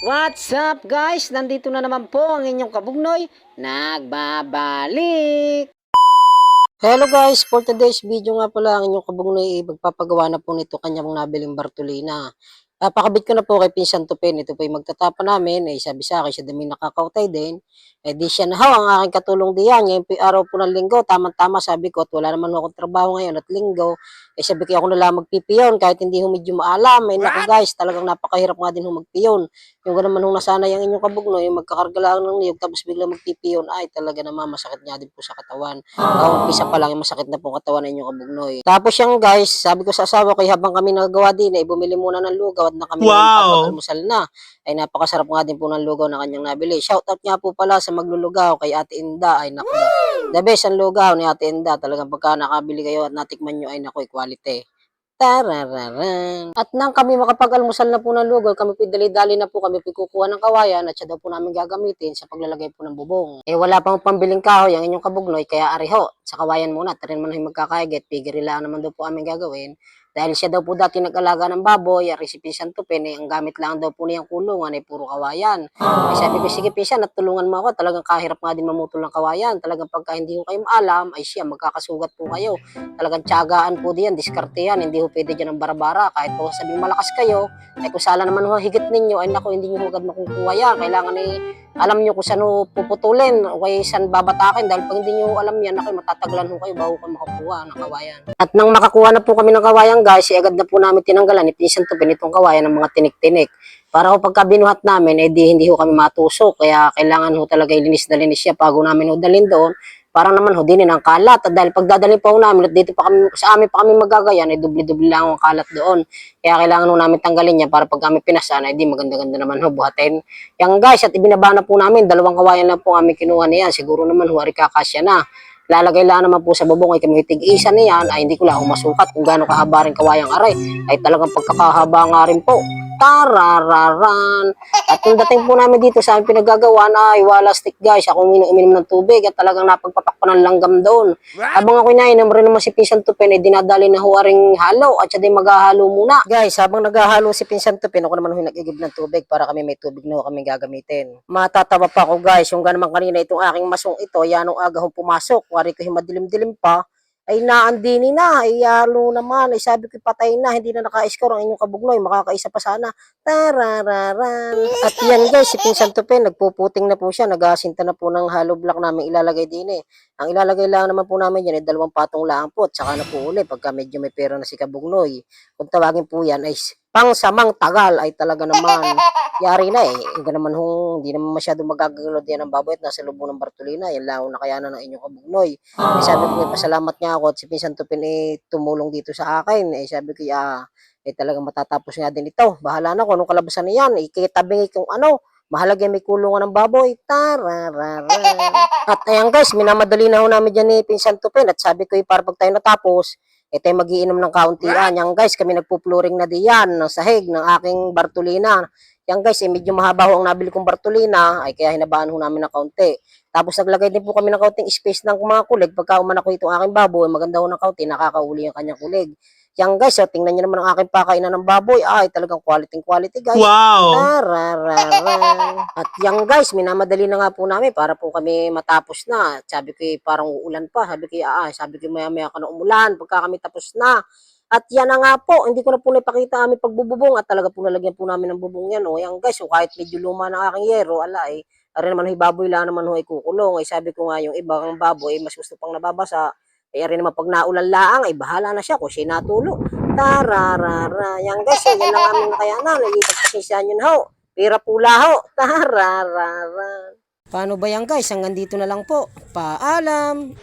What's up guys? Nandito na naman po ang inyong kabugnoy. Nagbabalik! Hello guys, for today's video nga pala ang inyong kabugnoy ay magpapagawa na po nito kanyang nabiling Bartolina. Napakabit ko na po kay Pinsan Tupin. Ito po ay magtatapa namin. Eh, sabi sa akin, siya dami nakakautay din. Eh, di siya na ho, ang aking katulong diyan. Ngayon po araw po ng linggo. Tama-tama sabi ko at wala naman akong trabaho ngayon at linggo. Eh, sabi ko ako na lang magpipiyon kahit hindi ho medyo maalam. Eh, naku guys, talagang napakahirap nga din ho magpiyon. Yung gano'n man ho nasanay ang inyong kabugno, yung magkakarga lang ng niyog tapos biglang magpipiyon, ay talaga naman masakit nga din po sa katawan. Uh, umpisa pa lang, yung masakit na po katawan ng inyong kabugnoy. Tapos yung guys, sabi ko sa asawa ko, habang kami nagagawa din, eh, bumili muna ng lugaw at na kami Wow! almusal na. Ay napakasarap nga din po ng lugaw na kanyang nabili. Shoutout nga po pala sa maglulugaw kay Ate Inda. Ay naku, the best ang lugaw ni Ate Inda. Talagang pagka nakabili kayo at natikman nyo, ay naku, quality. Tarararan. At nang kami makapag-almusal na po ng lugaw, kami po dali-dali na po kami po kukuha ng kawayan at siya daw po namin gagamitin sa paglalagay po ng bubong. Eh wala pang pambiling kahoy ang inyong kabugnoy, kaya ariho, sa kawayan muna, tarin man ay magkakaigit, pigiri lang naman daw po aming gagawin. Dahil siya daw po dati nag-alaga ng baboy, si Pinsan Tupin, eh, ang gamit lang daw po niyang kulungan ay puro kawayan. Eh, sabi ko, sige Pinsan, at tulungan mo ako, talagang kahirap nga din mamutol ng kawayan. Talagang pagka hindi ko kayo maalam, ay siya, magkakasugat po kayo. Talagang tiyagaan po diyan, diskarte yan, hindi ho pwede dyan ng barabara. Kahit po sabing malakas kayo, ay kung sala naman ho higit ninyo, ay naku, hindi nyo agad makukuha yan. Kailangan eh, alam nyo kung saan puputulin o kaya saan babatakin dahil pag hindi nyo alam yan, naku, matataglan ho kayo bago kayo makakuha ng kawayan. At nang makakuha na po kami ng kawayan guys, eh, agad na po namin tinanggalan, ni Pinsan to itong kawayan ng mga tinik-tinik. Para ho pagka binuhat namin, eh di hindi ho kami matusok. Kaya kailangan ho talaga ilinis na linis siya bago namin ho dalhin doon. Para naman ho din ang kalat. At dahil pagdadalhin pa ho namin at dito pa kami, sa amin pa kami magagayan, eh dubli-dubli lang ang kalat doon. Kaya kailangan ho namin tanggalin niya para pag kami pinasana, eh di maganda-ganda naman ho buhatin. Yan guys, at ibinaba na po namin, dalawang kawayan lang po kami kinuha niyan. Siguro naman ho, ari kakasya na lalagay lang naman po sa bubong ay kami tig-isa niyan. Ay hindi ko lang masukat kung gaano kahaba rin kawayang aray. Ay talagang pagkakahaba nga rin po tarararan at yung dating po namin dito sa aming pinagagawa ay wala stick guys. Ako uminom ng tubig at talagang napagpapak pa ng langgam doon. Habang ako inainom rin naman si Pinsan Tupin ay dinadali na huwaring halo at siya din maghahalo muna. Guys habang naghahalo si Pinsan Tupin ako naman ho nag-igib ng tubig para kami may tubig na kami gagamitin. Matatawa pa ako guys. Yung ganaman kanina itong aking masong ito yan ang aga hong pumasok. Wari ko yung madilim-dilim pa ay naandini na, ay halo naman, ay sabi ko patay na, hindi na naka-score ang inyong kabugnoy, makakaisa pa sana. Tarararan. At yan guys, si Pinsan Tupin, nagpuputing na po siya, nagasinta na po ng hollow block namin ilalagay din eh. Ang ilalagay lang naman po namin yan ay dalawang patong lang po, at saka na po uli, pagka medyo may pera na si kabugnoy. Kung tawagin po yan ay pang samang tagal ay talaga naman yari na eh. Yung naman ho, hindi naman masyado magagagalod yan ng baboy at nasa lubong ng Bartolina. Yan lang ang nakayanan ng inyong kabugnoy. Eh, sabi ko, pasalamat niya ako at si Pinsan Tupin eh, tumulong dito sa akin. Eh, sabi ko, ah, eh talagang matatapos nga din ito. Bahala na kung anong kalabasan niyan. Ikitabing kung ano, mahalaga may kulungan ng baboy. Tarararan. At ayan guys, minamadali na ho namin dyan ni Pinsan Tupin. At sabi ko, eh, para pag tayo natapos, ito ay magiinom ng kauntian. Yan guys, kami nagpupluring na diyan ng sahig ng aking Bartolina. Yan guys, eh, medyo mahaba ho ang nabili kong Bartolina, ay kaya hinabaan ho namin ng kaunti. Tapos naglagay din po kami ng kaunting space ng mga kulig. Pagka umanak ko itong aking baboy, maganda ho ng kaunti, nakakauli ang kanyang kulig. Yan guys, oh, tingnan nyo naman ang aking pakainan ng baboy. Ay, talagang quality quality guys. Wow! Tarararan. At yan guys, minamadali na nga po namin para po kami matapos na. Sabi ko, parang uulan pa. Sabi ko, ah, sabi ko, maya maya ka na umulan pagka kami tapos na. At yan na nga po, hindi ko na po napakita aming pagbububong at talaga po nalagyan po namin ng bubong yan. O, yan guys, so kahit medyo luma ng aking yero, ala eh, ari naman ho, baboy lang naman ho ay kukulong. Ay sabi ko nga, yung ibang baboy, mas gusto pang nababasa. Ay ari naman pag naulan laang, ay bahala na siya kung siya natulo. Tararara. Yan guys, so, yan lang aming nakayanan. Nagipagpasisyan yun ho. Pira pula ho. Tararara. Paano ba yan guys? Hanggang dito na lang po. Paalam.